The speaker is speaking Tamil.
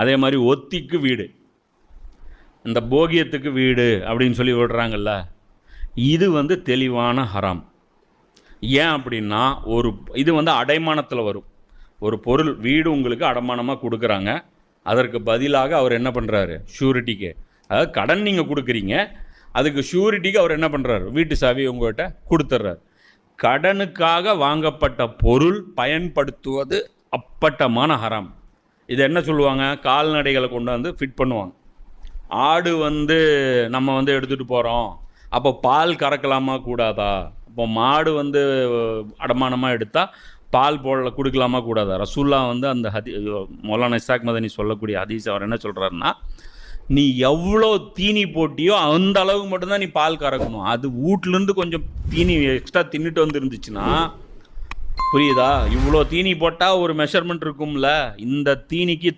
அதே மாதிரி ஒத்திக்கு வீடு. இந்த போகியத்துக்கு வீடு அப்படின்னு சொல்லி விடுறாங்கல்ல இது வந்து தெளிவான ஹராம். ஏன் அப்படின்னா ஒரு இது வந்து அடைமானத்தில் வரும். ஒரு பொருள் வீடு உங்களுக்கு அடமானமாக கொடுக்குறாங்க. அதற்கு பதிலாக அவர் என்ன பண்ணுறாரு ஷூரிட்டிக்கு. அதாவது கடன் நீங்கள் கொடுக்குறீங்க. அதுக்கு ஷூரிட்டிக்கு அவர் என்ன பண்ணுறாரு வீட்டு சாவி உங்கள்கிட்ட கொடுத்துட்றாரு கடனுக்காக வாங்கப்பட்ட பொருள் பயன்படுத்துவது அப்பட்டமான ஹராம். இது என்ன சொல்லுவாங்க? கால்நடைகளை கொண்டு வந்து ஃபிட் பண்ணுவாங்க. ஆடு வந்து நம்ம வந்து எடுத்துகிட்டு போகிறோம் அப்போ பால் கறக்கலாமா கூடாதா? அப்போ மாடு வந்து அடமானமாக எடுத்தால் பால் போடல கொடுக்கலாமா கூடாதா? ரசூல்லா வந்து அந்த ஹதி மௌலானா இசாக் மதனி சொல்லக்கூடிய ஹதீஸ் அவர் என்ன சொல்கிறாருன்னா நீ எவ்வளோ தீனி போட்டியோ அந்த அளவுக்கு மட்டும்தான் நீ பால் கறக்கணும். அது வீட்லேருந்து கொஞ்சம் தீனி எக்ஸ்ட்ரா தின்னுட்டு வந்துருந்துச்சுன்னா புரியுதா? இவ்வளோ தீனி போட்டால் ஒரு மெஷர்மெண்ட் இருக்கும்ல. இந்த தீனிக்கு